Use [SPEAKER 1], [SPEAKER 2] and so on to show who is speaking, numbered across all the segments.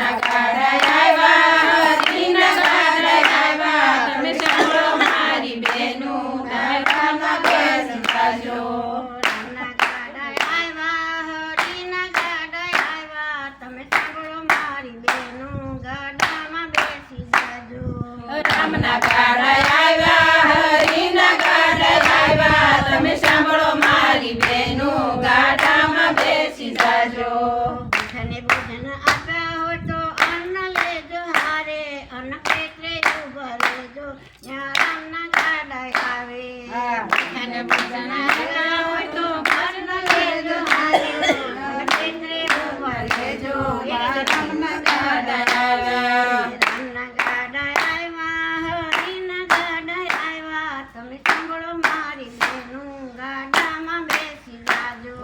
[SPEAKER 1] Nag- તો હારે રામના ગાડા
[SPEAKER 2] આવ્યા
[SPEAKER 1] ગાડા આવ્યા તમે સાંભળો મારી બહેનું ગાડામાં બેસી જાજો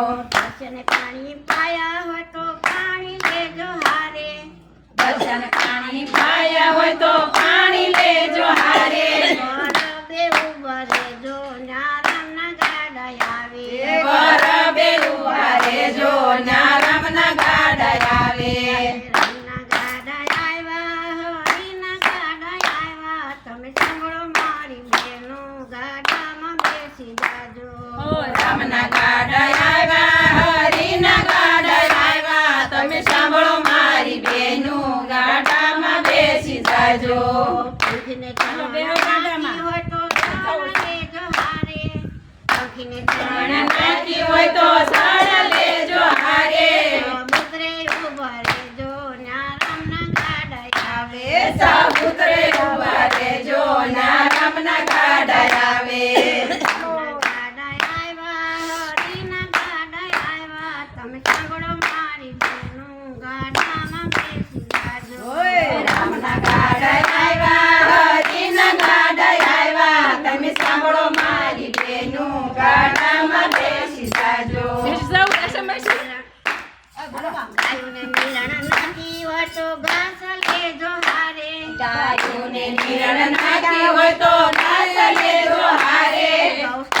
[SPEAKER 1] બચ્ચાને પાણી પાયા હોય તો પાણી લેજો હારે.
[SPEAKER 2] બચ્ચાને પાણી પાયા હોય તો પાણી લેજો હારે.
[SPEAKER 1] દેવું ભરે જો નારાયણના નાની લેજો હારે. પુત્રે ઊભા રેજો નારામના ગાડા આવે
[SPEAKER 2] સા પુત્રે ઊભા રેજો નારામના
[SPEAKER 1] ગાયોને મિલણ નાખી હોય તો ઘાસ લેજો હારે?
[SPEAKER 2] ગાયોને નિરણ નાખી હોય તો ઘાસ લેજો હારે?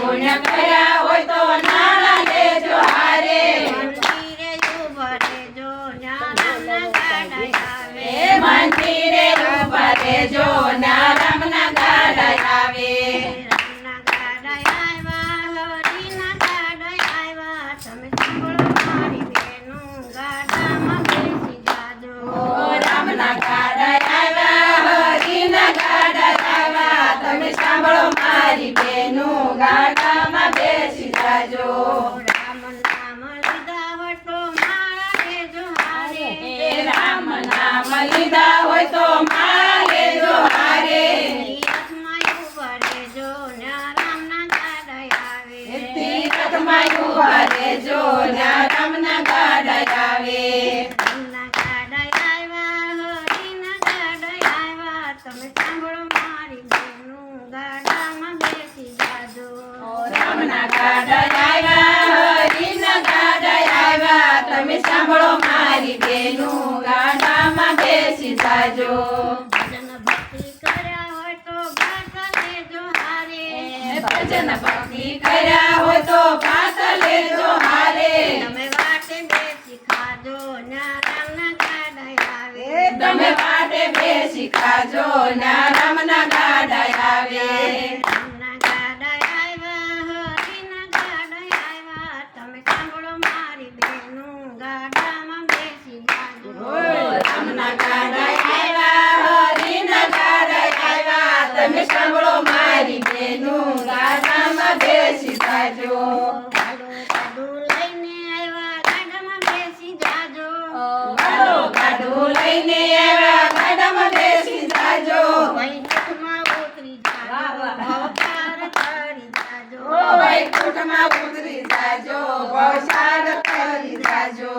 [SPEAKER 1] પુણ્ય કર્યા હોય તો નાણાં લેજો હારે. મંદિરે ઊભા રહેજો
[SPEAKER 2] રહેજો ના ગાડા આવે.
[SPEAKER 1] સાંભળો મારી બહેનું લીધા હોય તો મારે જો હારે. તીરથમાં ઊભા રહેજો
[SPEAKER 2] ના રામના ગાડા આવે.
[SPEAKER 1] ગાડા આવ્યા હરીના ગાડા આવ્યા. તમે સાંભળો તો પાસ લેજો હારે. તમે વાટે બેસી ખાજો નારામના ગાડા આવે.
[SPEAKER 2] તમે વાટે બેસી ખાજો ના રામના ગાડા આવે
[SPEAKER 1] સાંભળો લઈને આવ્યા. મેડમ બેસી જાજો
[SPEAKER 2] વૈકુંઠમાં ઉતરી જાજો.
[SPEAKER 1] વૈકુંઠમાં ઉતરી જાજો. ભવસાર કરી જાજો.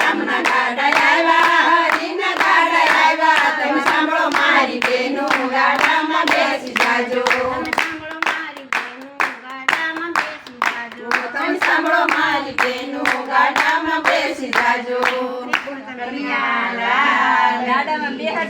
[SPEAKER 2] રમના ગાડા આવ્યા. જાજો કન્યા લાલ.